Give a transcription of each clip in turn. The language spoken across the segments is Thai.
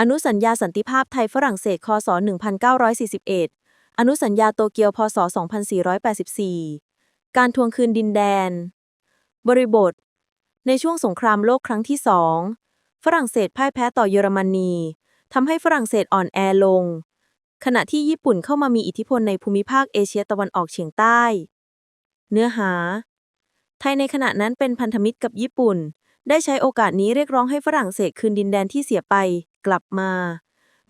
อนุสัญญาสันติภาพไทยฝรั่งเศสคศ1941 อนุสัญญาโตเกียวพศ 2484 การทวงคืนดินแดน บริบท ในช่วงสงครามโลกครั้งที่สองฝรั่งเศสพ่ายแพ้ต่อเยอรมนีทำให้ฝรั่งเศสอ่อนแอลง ขณะที่ญี่ปุ่นเข้ามามีอิทธิพลในภูมิภาคเอเชียตะวันออกเฉียงใต้ เนื้อหา ไทยในขณะนั้นเป็นพันธมิตรกับญี่ปุ่น ได้ใช้โอกาสนี้เรียกร้องให้ฝรั่งเศสคืนดินแดนที่เสียไป กลับมา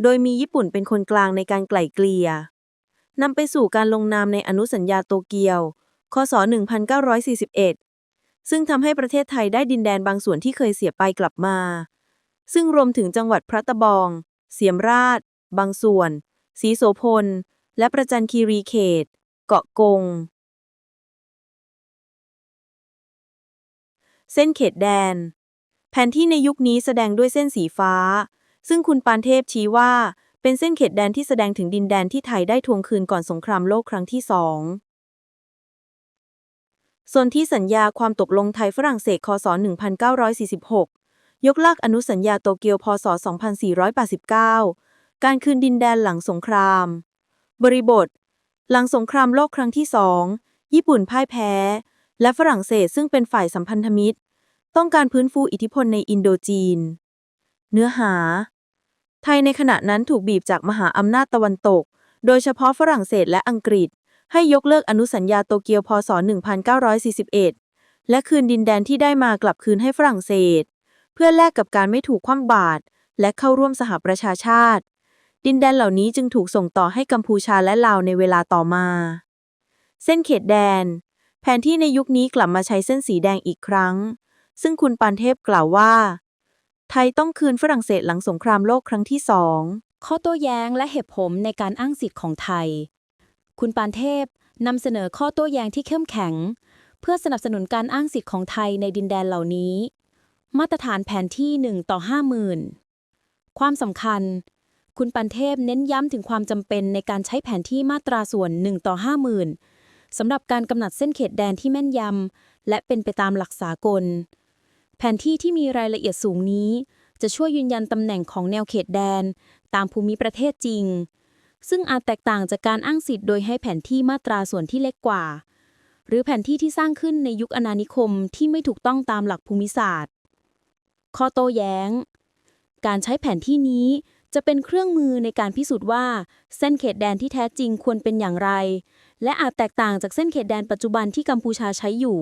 โดยมีญี่ปุ่นเป็นคนกลางในการไกล่เกลี่ยนำไปสู่การลงนามในอนุสัญญาโตเกียว คศ 1941 ซึ่งทำให้ประเทศไทยได้ดินแดนบางส่วนที่เคยเสียไปกลับมา ซึ่งรวมถึงจังหวัดพระตะบอง เสียมราช บางส่วนศรีโสพล และประจันคีรีเขต เกาะกง เส้นเขตแดน แผนที่ในยุคนี้แสดงด้วยเส้นสีฟ้า ซึ่งคุณปานเทพชี้ว่า เป็นเส้นเขตแดนที่แสดงถึงดินแดนที่ไทยได้ทวงคืนก่อนสงครามโลกครั้งที่สองส่วนที่สัญญาความตกลงไทยฝรั่งเศสคศ 1946 ยกเลิกอนุสัญญาโตเกียวพศ 2489 การคืนดินแดนหลังสงคราม บริบท หลังสงครามโลกครั้งที่สองญี่ปุ่นพ่ายแพ้ และฝรั่งเศสซึ่งเป็นฝ่ายสัมพันธมิตร ต้องการพื้นฟูอิทธิพลในอินโดจีน เนื้อหา ไทยในขณะนั้นถูกบีบจากมหาอำนาจตะวันตก โดยเฉพาะฝรั่งเศสและอังกฤษ ให้ยกเลิกอนุสัญญาโตเกียวพศ 1941 และคืนดินแดนที่ได้มากลับคืนให้ฝรั่งเศส เพื่อแลกกับการไม่ถูกคว่ำบาตรและเข้าร่วมสหประชาชาติ ดินแดนเหล่านี้จึงถูกส่งต่อให้กัมพูชาและลาวในเวลาต่อมา เส้นเขตแดน แผนที่ในยุคนี้กลับมาใช้เส้นสีแดงอีกครั้ง ซึ่งคุณปานเทพกล่าวว่า ไทยต้องคืนฝรั่งเศสหลังสงครามโลกครั้งที่สองข้อโต้แย้งและเหตุผลในการอ้างสิทธิ์ของไทย คุณปานเทพนำเสนอข้อโต้แย้งที่เข้มแข็ง เพื่อสนับสนุนการอ้างสิทธิ์ของไทยในดินแดนเหล่านี้ มาตรฐานแผนที่1ต่อ50,000 ความสำคัญ คุณปานเทพเน้นย้ำถึงความจำเป็นในการใช้แผนที่มาตราส่วน1ต่อ50,000สำหรับการกำหนดเส้นเขตแดนที่แม่นยำและเป็นไปตามหลักสากล ผนที่ที่มีรายละเอียดสูงนี้ จะช่วยยืนยันตำแหน่งของแนวเขตแดน ตามภูมิประเทศจริง ซึ่งอาจแตกต่างจากการอ้างสิทธิ์โดยให้แผนที่มาตราส่วนที่เล็กกว่า หรือแผนที่ที่สร้างขึ้นในยุคอาณานิคมที่ไม่ถูกต้องตามหลักภูมิศาสตร์ ข้อโต้แย้ง การใช้แผนที่นี้จะเป็นเครื่องมือในการพิสูจน์ว่า เส้นเขตแดนที่แท้จริงควรเป็นอย่างไร และอาจแตกต่างจากเส้นเขตแดนปัจจุบันที่กัมพูชาใช้อยู่